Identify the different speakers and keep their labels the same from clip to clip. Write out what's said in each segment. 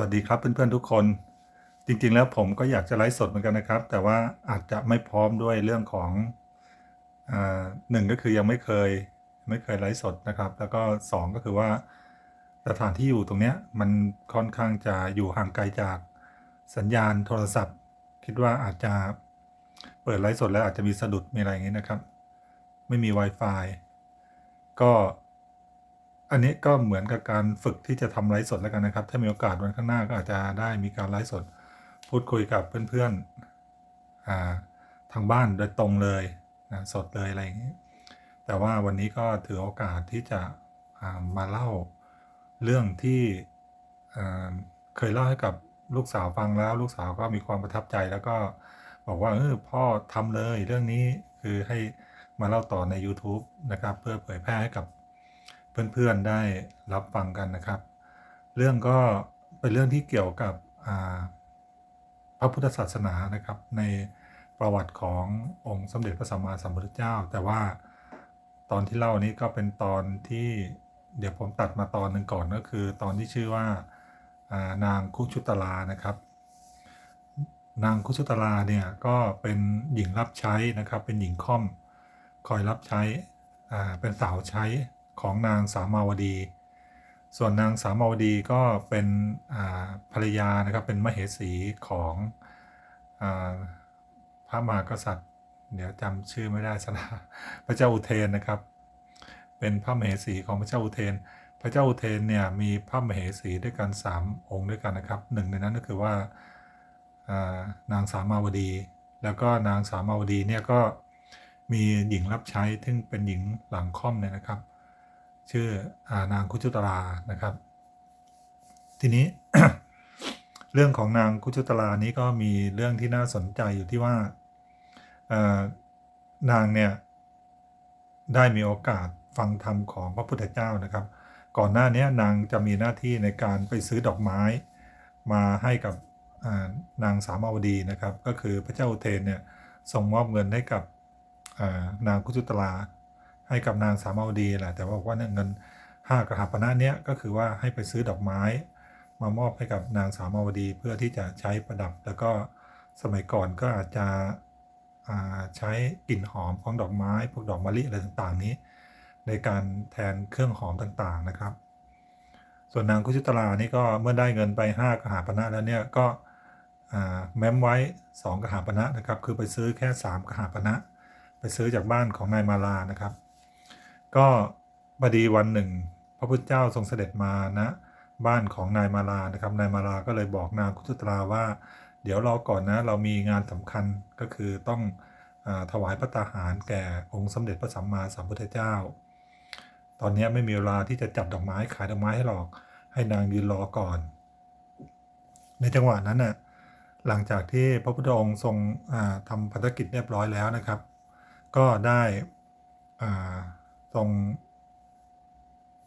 Speaker 1: วัสดีครับเพื่อนๆทุกคน จริงๆแล้วผมก็อยากจะไลฟ์สดเหมือนกันนะครับ แต่ว่าอาจจะไม่พร้อมด้วยเรื่องของอหนึ่งก็คือยังไม่เคยไม่เคยไลฟ์สดนะครับ แล้วก็สองก็คือว่าสถานที่อยู่ตรงเนี้ยมันค่อนข้างจะอยู่ห่างไกลจากสัญญาณโทรศัพท์ คิดว่าอาจจะเปิดไลฟ์สดแล้วอาจจะมีสะดุดมีอะไรอย่างนี้นะครับ ไม่มี Wi-Fi ก็ อันนี้ก็เหมือนกับการฝึกที่จะทำไลฟ์สดแล้วกันนะครับ ถ้ามีโอกาสวันข้างหน้าก็อาจจะได้มีการไลฟ์สด พูดคุยกับเพื่อนๆทางบ้านโดยตรงเลยนะสดเลยอะไรอย่างนี้ แต่ว่าวันนี้ก็ถือโอกาสที่จะามาเล่าเรื่องที่เคยเล่าให้กับลูกสาวฟังแล้ว ลูกสาวก็มีความประทับใจแล้วก็บอกว่าเออพ่อทำเลยเรื่องนี้คือให้มาเล่าต่อใน YouTube นะครับ เพื่อเผยแพร่ให้กับ เพื่อนๆได้รับฟังกันนะครับ เรื่องก็เป็นเรื่องที่เกี่ยวกับพระพุทธศาสนานะครับ ในประวัติขององค์สมเด็จพระสัมมาสัมพุทธเจ้า แต่ว่าตอนที่เล่านี้ก็เป็นตอนที่เดี๋ยวผมตัดมาตอนหนึ่งก่อนก็คือ ตอนที่ชื่อว่าานางคุชุตลานะครับ นางคุชุตลาเนี่ยก็เป็นหญิงรับใช้นะครับ เป็นหญิงค่อมคอยรับใช้เป็นสาวใช้ ของนางสามาวดี ส่วนนางสามาวดีก็เป็นภรรยานะครับเป็นมเหสีของอพระมหากษัตริย์ เดี๋ยวจำชื่อไม่ได้สนะพระเจ้าอุเทนนะครับ เป็นพระมเหสีของพระเจ้าอุเทน พระเจ้าอุเทนเนี่ยมีพระมเหสีด้วยกันสามองค์ด้วยกันนะครับหนึ่งในนั้นก็คือว่าอ่านางสามาวดี แล้วก็นางสามาวดีเนี่ยก็มีหญิงรับใช้ซึ่งเป็นหญิงหลังค่อมเนี่ยนะครับ ชื่ออนางคุจุตรานะครับ ทีนี้เรื่องของนางคุจุตรานี้ก็มีเรื่องที่น่าสนใจอยู่ที่ว่านางเนี่ยได้มีโอกาสฟังธรรมของพระพุทธเจ้านะครับ ก่อนหน้านี้นางจะมีหน้าที่ในการไปซื้อดอกไม้มาให้กับานางสามาวดีนะครับ ก็คือพระเจ้าอุเทนเนี่ยส่งมอบเงินให้กับานางคุจุตรา ให้กับนางสามาวดีแหละแต่ว่าบอกว่าเนี่ยเงินห้ากระหับปณะเนี้ยก็คือว่าให้ไปซื้อดอกไม้ มามอบให้กับนางสามาวดีเพื่อที่จะใช้ประดับ แล้วก็สมัยก่อนก็อาจจะใช้กลิ่นหอมของดอกไม้ พวกดอกมะลิอะไรต่างๆนี้ ในการแทนเครื่องหอมต่างๆนะครับ ส่วนนางคุชิตรานี่ก็เมื่อได้เงินไป 5กหาปณะแล้วเนี่ยก็แม้มไว้ 2กหาปณะนะครับ คือไปซื้อแค่ 3กหาปณะไปซื้อจากบ้านของนายมาลานะครับ ก็พอดีวันหนึ่ง พระพุทธเจ้าทรงเสด็จมาณนะบ้านของนายมาลานะครับ นายมาลาก็เลยบอกนางคุชุตราว่า เดี๋ยวรอก่อนนะ เรามีงานสำคัญก็คือต้องอถวายพระตาหารแก่องค์สมเด็จพระสัมมาสัมพุทธเจ้า ตอนนี้ไม่มีเวลาที่จะจัดดอกไม้ขายดอกไม้ให้หรอก ให้นางยืนรอก่อน ในจังหวะนั้นน่ะหลังจากที่พระพุทธองค์ทรงอ่าทำภารกิจเรียบร้อยแล้วนะครับ ก็ได้อ่า รง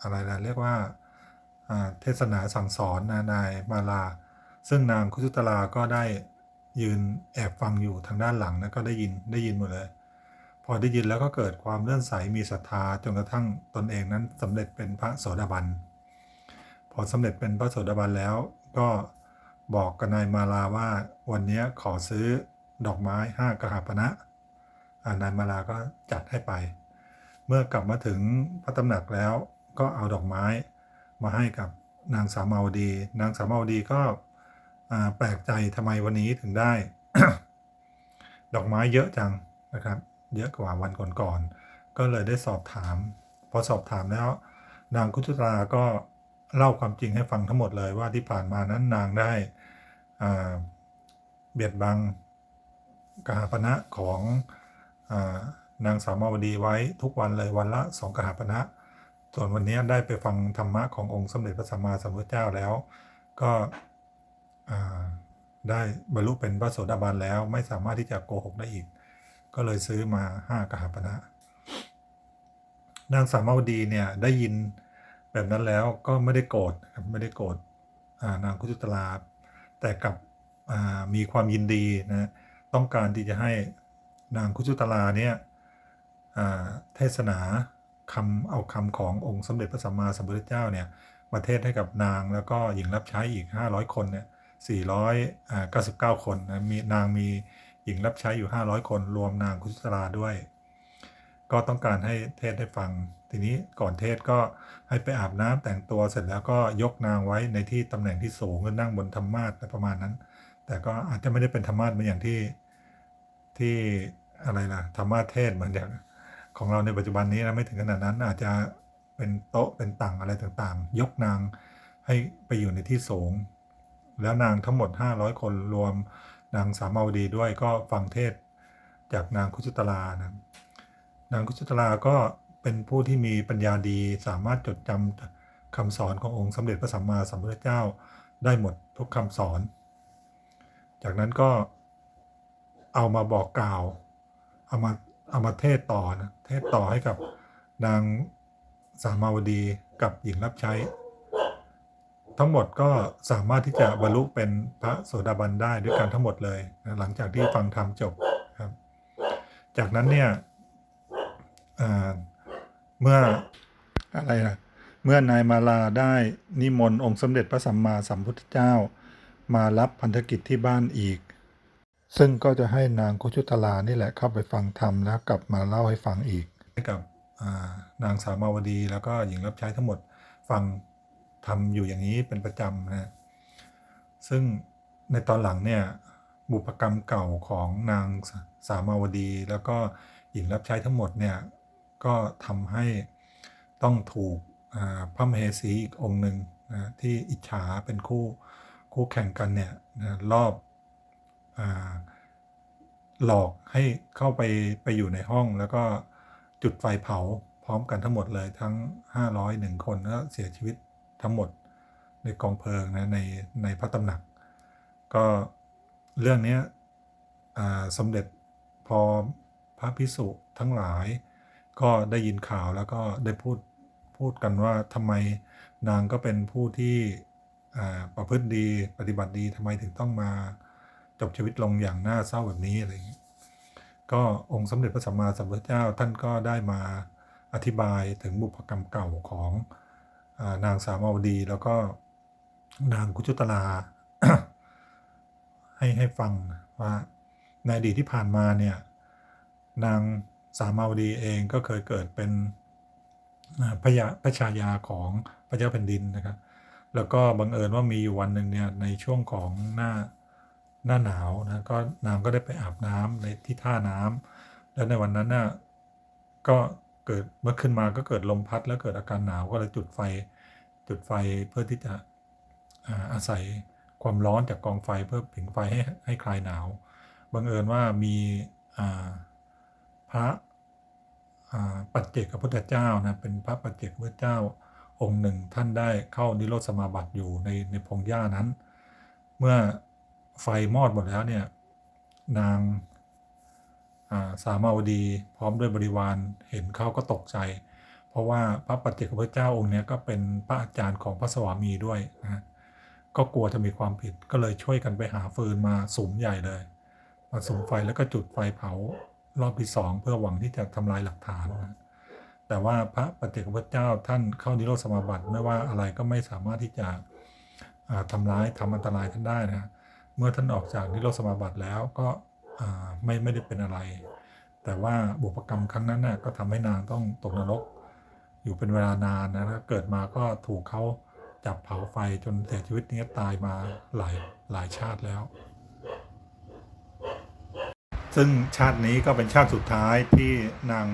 Speaker 1: อะไรนะเรียกว่าเทศนาสั่งสอนนะนายมาลา ซึ่งนางคุชุตลาก็ได้ยืนแอบฟังอยู่ทางด้านหลังนะก็ได้ยินได้ยินหมดเลย พอได้ยินแล้วก็เกิดความเลื่อนใสมีศรัทธาจนกระทั่งตนเองนั้นสำเร็จเป็นพระโสดาบัน พอสำเร็จเป็นพระโสดาบันแล้ว ก็บอกกับนายมาลาว่าวันนี้ขอซื้อดอกไม้ห้ากหาปณะนายมาลาก็จัดให้ไป เมื่อกลับมาถึงพระตำหนักแล้วก็เอาดอกไม้มาให้กับนางสามาวดี นางสามาวดีก็แปลกใจทำไมวันนี้ถึงได้ ดอกไม้เยอะจังนะครับ เยอะกว่าวันก่อนๆก็เลยได้สอบถาม พอสอบถามแล้ว นางคุชุตราก็เล่าความจริงให้ฟังทั้งหมดเลยว่าที่ผ่านมานั้นนางได้เบียดบังกาหาปณะของอ นางสามาวดีไว้ทุกวันเลยวันละสองกหาปณะส่วนวันนี้ได้ไปฟังธรรมะขององค์สมเด็จพระสัมมาสัมพุทธเจ้าแล้ว ก็ได้บรรลุเป็นพระโสดาบันแล้วไม่สามารถที่จะโกหกได้อีก ก็เลยซื้อมาห้ากหาปณะนางสามาวดีเนี่ยได้ยินแบบนั้นแล้วก็ไม่ได้โกรธไม่ได้โกรธนางคุจุตลาแต่กับมีความยินดีนะต้องการที่จะให้นางคุจุตลาเนี่ย เทศนาคำเอาคำขององค์สมเด็จพระสัมมาสัมพุทธเจ้าเนี่ยประเทศให้กับนางแล้วก็หญิงรับใช้อีก 500 คนเนี่ย499 คนนะมีนางมีหญิงรับใช้อยู่ 500 คนรวมนางคุชตราด้วย ก็ต้องการให้เทศได้ฟัง ทีนี้ก่อนเทศก็ให้ไปอาบน้ำแต่งตัวเสร็จแล้วก็ยกนางไว้ในที่ตำแหน่งที่สูงนั่งบนธรรมาสน์ประมาณนั้น แต่ก็อาจจะไม่ได้เป็นธรรมาสน์เหมือนอย่างที่ที่อะไรล่ะธรรมาสเทศเหมือนอย่าง ของเราในปัจจุบันนี้นะไม่ถึงขนาดนั้นอาจจะเป็นโต๊ะเป็นตังอะไรต่างๆ ยกนางให้ไปอยู่ในที่สูง แล้วนางทั้งหมด 500 คนรวมนางสามาวดีด้วยก็ฟังเทศจากนางคุชุตลานะนางคุชุตลาก็เป็นผู้ที่มีปัญญาดีสามารถจดจำคำสอนขององค์สมเด็จพระสัมมาสัมพุทธเจ้าได้หมดทุกคำสอน จากนั้นก็เอามาบอกกล่าว เอามา เอามาเทศต่อนะเทศต่อให้กับนางสามาวดีกับหญิงรับใช้ ทั้งหมดก็สามารถที่จะบรรลุเป็นพระโสดาบันได้ด้วยกันทั้งหมดเลยนะหลังจากที่ฟังธรรมจบครับ จากนั้นเนี่ยเมื่ออะไรนะเมื่อนายมาลาได้นิมนต์องค์สมเด็จพระสัมมาสัมพุทธเจ้า มารับพันธกิจที่บ้านอีก ซึ่งก็จะให้นางคุชุตลานี่แหละเข้าไปฟังธรรมแล้วกลับมาเล่าให้ฟังอีก ให้กับนางสามาวดีแล้วก็หญิงรับใช้ทั้งหมดฟังทำอยู่อย่างนี้เป็นประจำนะซึ่งในตอนหลังเนี่ยบุพกรรมเก่าของนางสามาวดี แล้วก็หญิงรับใช้ทั้งหมดเนี่ยก็ทำให้ต้องถูกพระมเหสีอีกองค์หนึ่งนะที่อิจฉาเป็นคู่คู่แข่งกันเนี่ยนะรอบ หลอกให้เข้าไปไปอยู่ในห้องแล้วก็จุดไฟเผาพร้อมกันทั้งหมดเลยทั้ง 501 คนแล้วเสียชีวิตทั้งหมดในกองเพลิงนะในในพระตำหนัก ก็เรื่องนี้สมเด็จพอพระพิสุทั้งหลาย ก็ได้ยินข่าวแล้วก็ได้พูดพูดกันว่าทำไมนางก็เป็นผู้ที่ประพฤติดีปฏิบัติดีทำไมถึงต้องมา จบชีวิตลงอย่างน่าเศร้าแบบนี้อะไรอย่างนี้ก็องค์สมเด็จพระสัมมาสัมพุทธเจ้าท่านก็ได้มาอธิบายถึงบุพกรรมเก่าของอนางสามาวดี แล้วก็นางกุจุตลา ให้ให้ฟังว่าในอดีตที่ผ่านมาเนี่ยนางสามาวดีเองก็เคยเกิดเป็นพระยาพระชายาของพระเจ้าแผ่นดินนะครับ แล้วก็บังเอิญว่ามีอยู่วันหนึ่งเนี่ยในช่วงของหน้า หน้าหนาวนะก็นางก็ได้ไปอาบน้ำในที่ท่าน้ำแล้วในวันนั้นน่ะก็เกิดเมื่อขึ้นมาก็เกิดลมพัด แล้วเกิดอาการหนาวก็เลยจุดไฟ จุดไฟเพื่อที่จะอาศัยความร้อนจากกองไฟเพื่อผิงไฟให้ให้คลายหนาวบังเอิญว่ามีพระปัจเจกพระพุทธเจ้านะเป็นพระปัจเจกพระพุทธเจ้าองค์หนึ่งท่านได้เข้านิโรธสมาบัติอยู่ในในพงหญ้านั้น เมื่อ ไฟมอดหมดแล้วเนี่ย นางอาสามาวดีพร้อมด้วยบริวารเห็นเขาก็ตกใจ เพราะว่าพระปัจเจกพระพุทธเจ้าองค์นี้ก็เป็นพระอาจารย์ของพระสวามีด้วยนะก็กลัวจะมีความผิดก็เลยช่วยกันไปหาฟืนมาสุมใหญ่เลยมาสุมไฟแล้วก็จุดไฟเผารอบที่สองเพื่อหวังที่จะทำลายหลักฐานนะแต่ว่าพระปัจเจกพุทธเจ้าท่านเข้านิโรธสมาบัติไม่ว่าอะไรก็ไม่สามารถที่จะอ่าทำร้ายทำอันตรายท่านได้นะ เมื่อท่านออกจากนิโรธสมาบัติแล้วก็ไม่ไม่ได้เป็นอะไร แต่ว่าบุพกรรมครั้งนั้นน่ะก็ทำให้นางต้องตกนรก อยู่เป็นเวลานานนะแล้วเกิดมาก็ถูกเขาจับเผาไฟจนเสียชีวิตนี้ตายมาหลายหลายชาติแล้ว ซึ่งชาตินี้ก็เป็นชาติสุดท้ายที่นาง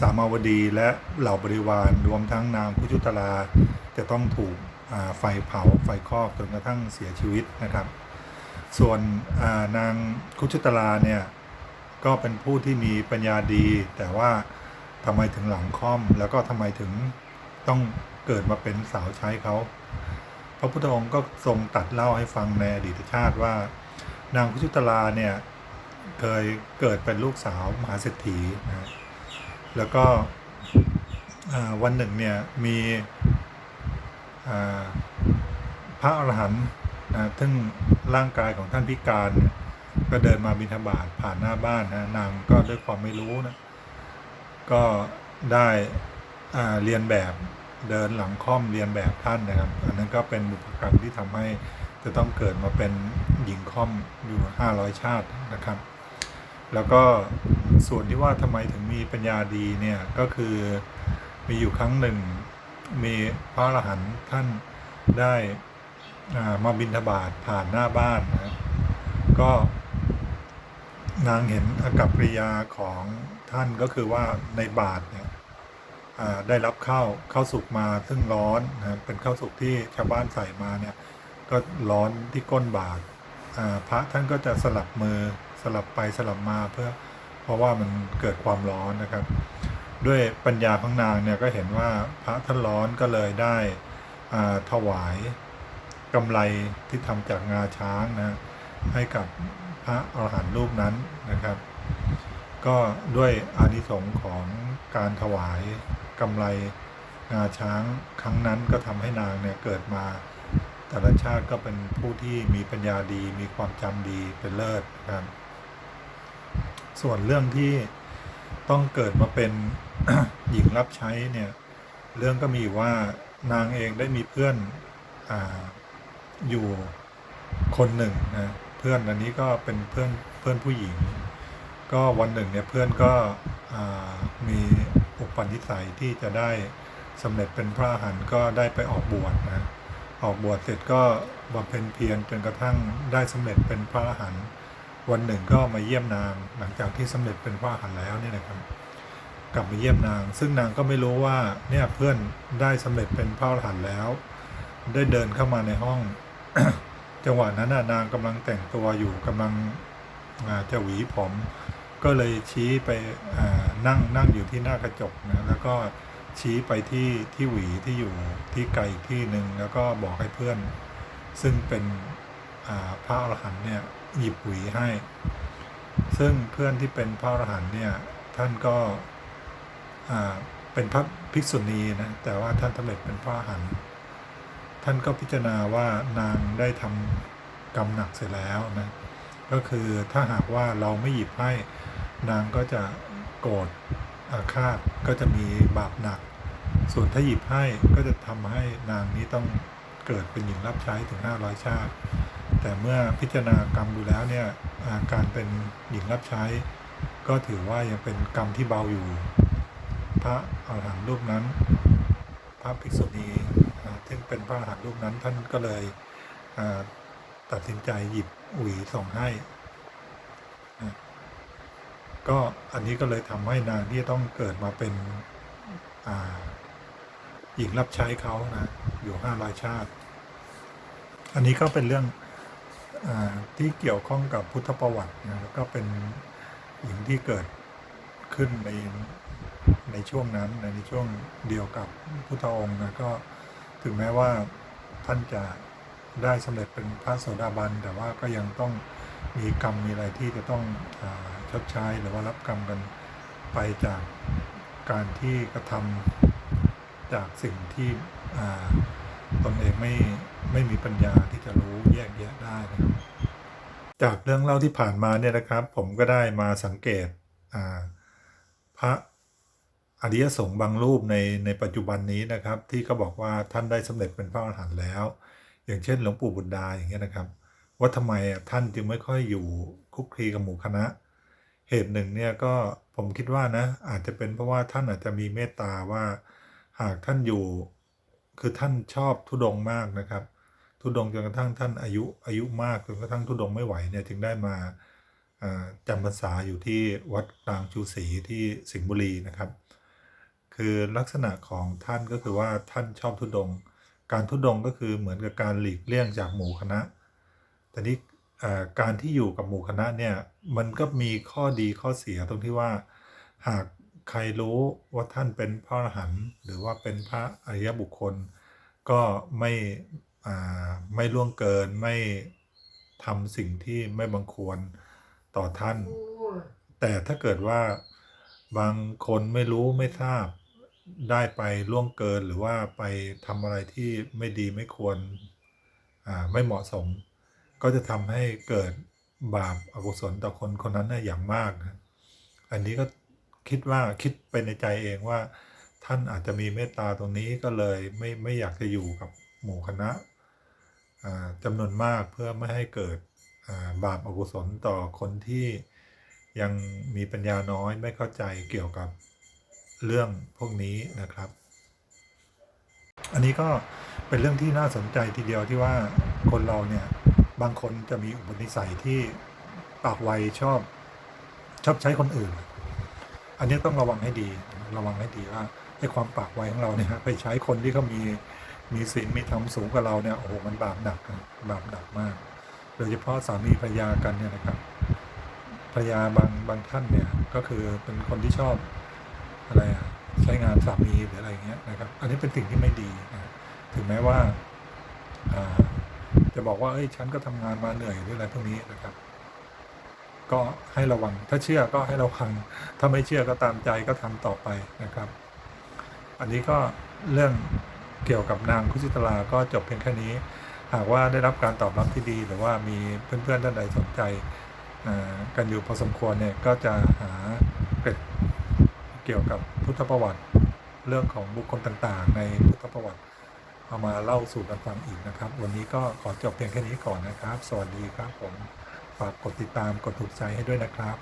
Speaker 1: สามาวดีและเหล่าบริวารรวมทั้งนางพุจุตลาจะต้องถูกไฟเผาไฟคลอกจนกระทั่งเสียชีวิตนะครับ ส่วนนางคุจุตลาเนี่ยก็เป็นผู้ที่มีปัญญาดี แต่ว่าทำไมถึงหลังค่อม แล้วก็ทำไมถึงต้องเกิดมาเป็นสาวใช้เขาพระพุทธองค์ก็ทรงตัดเล่าให้ฟังในอดีตชาติว่า นางคุจุตลาเนี่ยเคยเกิดเป็นลูกสาวมหาเศรษฐีนะแล้วก็วันหนึ่งเนี่ยมีพระอรหันต์ นะซึ่งร่างกายของท่านพิการก็เดินมาบิณฑบาตผ่านหน้าบ้านนะนางก็ด้วยความไม่รู้นะก็ได้เรียนแบบเดินหลังค่อมเรียนแบบท่านนะครับ อันนั้นก็เป็นบุพกรรมที่ทำให้จะต้องเกิดมาเป็นหญิงค่อมอยู่ 500 ชาตินะครับ แล้วก็ส่วนที่ว่าทำไมถึงมีปัญญาดีเนี่ยก็คือมีอยู่ครั้งหนึ่งมีพระอรหันต์ท่านได้ มาบินทบาทผ่านหน้าบ้านนะครับก็ นางเห็นอากับกริยาของท่านก็คือว่าในบาทเนี่ยได้รับข้าวข้าวสุกมาซึ่งร้อนนะเป็นข้าวสุกที่ชาวบ้านใส่มาเนี่ยก็ร้อนที่ก้นบาทพระท่านก็จะสลับมือสลับไปสลับมาเพื่อเพราะว่ามันเกิดความร้อนนะครับ ด้วยปัญญาของนางเนี่ยก็เห็นว่าพระท่านร้อนก็เลยได้ถวาย กำไรที่ทำจากงาช้างนะให้กับพระอรหันต์รูปนั้นนะครับ ก็ด้วยอานิสงส์ของการถวายกำไรงาช้างครั้งนั้นก็ทำให้นางเนี่ยเกิดมา แต่ละชาติก็เป็นผู้ที่มีปัญญาดี มีความจำดีเป็นเลิศนะครับ ส่วนเรื่องที่ต้องเกิดมาเป็นหญิงรับใช้เนี่ย เรื่องก็มีว่านางเองได้มีเพื่อนอ่า อยู่คนหนึ่งนะเพื่อนอันนี้ก็เป็นเพื่อนเพื่อนผู้หญิง ก็วันหนึ่งเนี่ยเพื่อนก็มีอุปนิสัยที่จะได้สำเร็จเป็นพระหันก็ได้ไปออกบวชนะออกบวชเสร็จก็บำเพ็ญเพียรจนกระทั่งได้สำเร็จเป็นพระอรหันต์วันหนึ่งก็มาเยี่ยมนางหลังจากที่สำเร็จเป็นพระอรหันต์แล้วเนี่ยนะครับ กลับมาเยี่ยมนาง ซึ่งนางก็ไม่รู้ว่าเนี่ยเพื่อนได้สำเร็จเป็นพระอรหันต์แล้ว ได้เดินเข้ามาในห้อง จังหวะนั้นนางกำลังแต่งตัวอยู่กำลังจะหวีผม ก็เลยชี้ไปนั่งนั่งอยู่ที่หน้ากระจกนะแล้วก็ชี้ไปที่ที่หวีที่อยู่ที่ไกลอีกที่หนึ่งแล้วก็บอกให้เพื่อน ซึ่งเป็นพระอรหันต์เนี่ยหยิบหวีให้ ซึ่งเพื่อนที่เป็นพระอรหันต์เนี่ยท่านก็เป็นพระภิกษุณีนะแต่ว่าท่านสำเร็จเป็นพระอรหันต์ ท่านก็พิจารณาว่านางได้ทำกรรมหนักเสร็จแล้วนะก็คือถ้าหากว่าเราไม่หยิบให้นางก็จะโกรธอาฆาตก็จะมีบาปหนัก ส่วนถ้าหยิบให้ก็จะทำให้นางนี้ต้องเกิดเป็นหญิงรับใช้ถึง 500 ชาติ แต่เมื่อพิจารณากรรมดูแล้วเนี่ยอาการเป็นหญิงรับใช้ ก็ถือว่ายังเป็นกรรมที่เบาอยู่ พระอรหันต์รูปนั้น พระภิกษุณี ซึ่งเป็นพระอรหันต์รูปนั้นท่านก็เลยตัดสินใจหยิบหวีส่งให้ก็อันนี้ก็เลยทำให้นางที่ต้องเกิดมาเป็นหญิงรับใช้เขานะ อยู่ห้าร้อยชาติ อันนี้ก็เป็นเรื่องอที่เกี่ยวข้องกับพุทธประวัตินะแล้วก็เป็นหญิงที่เกิดขึ้นในในช่วงนั้นในช่วงเดียวกับพุทธองค์นะก็ ถึงแม้ว่าท่านจะได้สำเร็จเป็นพระโสดาบัน แต่ว่าก็ยังต้องมีกรรมมีอะไรที่จะต้องอชดใช้หรือว่ารับกรรมกันไปจากการที่กระทำจากสิ่งที่ตนเองไม่ไม่มีปัญญาที่จะรู้แยกแยะได้นะครับจากเรื่องเล่าที่ผ่านมาเนี่ยนะครับ ผมก็ได้มาสังเกตพระ อริยสงฆ์บางรูปในในปัจจุบันนี้นะครับ ที่เขาบอกว่าท่านได้สำเร็จเป็นพระอรหันต์แล้ว อย่างเช่น หลวงปู่บุตรดาอย่างเงี้ยนะครับ ว่าทำไมอะท่านจึงไม่ค่อยอยู่คุกคลีกับหมู่คณะ เหตุหนึ่งเนี่ยก็ผมคิดว่านะอาจจะเป็นเพราะว่าท่านอาจจะมีเมตตาว่าหากท่านอยู่ คือท่านชอบทุดงมากนะครับ ทุดงจนกระทั่งท่านอายุอายุมากจนกระทั่งทุดงไม่ไหวเนี่ยจึงได้มาอ่าจำพรรษาอยู่ที่วัดกลางชูศรีที่สิงห์บุรีนะครับ คือลักษณะของท่านก็คือว่าท่านชอบทุดงค์การทุดงค์ก็คือเหมือนกับการหลีกเลี่ยงจากหมู่คณะแต่นี้เอ่อการที่อยู่กับหมู่คณะเนี่ยมันก็มีข้อดีข้อเสียตรงที่ว่า หากใครรู้ว่าท่านเป็นพระอรหันต์หรือว่าเป็นพระอริยบุคคล ก็ไม่อ่าไม่ล่วงเกินไม่ทำสิ่งที่ไม่บังควรต่อท่าน แต่ถ้าเกิดว่าบางคนไม่รู้ไม่ทราบ ได้ไปล่วงเกินหรือว่าไปทำอะไรที่ไม่ดีไม่ควรอ่าไม่เหมาะสม ก็จะทำให้เกิดบาปอกุศลต่อคนคนนั้นนะอย่างมากนะอันนี้ก็คิดว่าคิดไปในใจเองว่า ท่านอาจจะมีเมตตาตรงนี้ก็เลยไม่ไม่อยากจะอยู่กับหมู่คณะจำนวนมากเพื่อไม่ให้เกิดบาปอกุศลต่อคนที่ยังมีปัญญาน้อยไม่เข้าใจเกี่ยวกับ เรื่องพวกนี้นะครับ อันนี้ก็เป็นเรื่องที่น่าสนใจทีเดียวที่ว่าคนเราเนี่ยบางคนจะมีอุปนิสัยที่ปากไวชอบชอบใช้คนอื่น อันนี้ต้องระวังให้ดีระวังให้ดีว่าไอ้ความปากไวของเราเนี่ยไปใช้คนที่เขามีมีศีลมีธรรมสูงกว่าเราเนี่ยโอ้โหมันบาปหนักนบาปหนักมาก โดยเฉพาะสามีภรรยากันเนี่ยนะครับภรรยาบางบางท่านเนี่ยก็คือเป็นคนที่ชอบ อะไรอะใช้งานสามีหรืออะไรอย่างเงี้ยนะครับ อันนี้เป็นสิ่งที่ไม่ดีนะถึงแม้ว่าจะบอกว่าเอ้ยฉันก็ทำงานมาเหนื่อยหรืออะไรพวกนี้นะครับ ก็ให้ระวังถ้าเชื่อก็ให้ระวังถ้าไม่เชื่อก็ตามใจก็ทำต่อไปนะครับ อันนี้ก็เรื่องเกี่ยวกับนางคุชิตลาก็จบเพียงแค่นี้ หากว่าได้รับการตอบรับที่ดี หรือว่ามีเพื่อนๆท่านใดสนใจกันอยู่พอสมควรเนี่ยก็จะหาเกร็ด เกี่ยวกับพุทธประวัติ เรื่องของบุคคลต่างๆ ในพุทธประวัติ เอามาเล่าสู่กันฟังอีกนะครับ วันนี้ก็ขอจบเพียงแค่นี้ก่อนนะครับ สวัสดีครับผมฝากกดติดตามกดถูกใจให้ด้วยนะครับ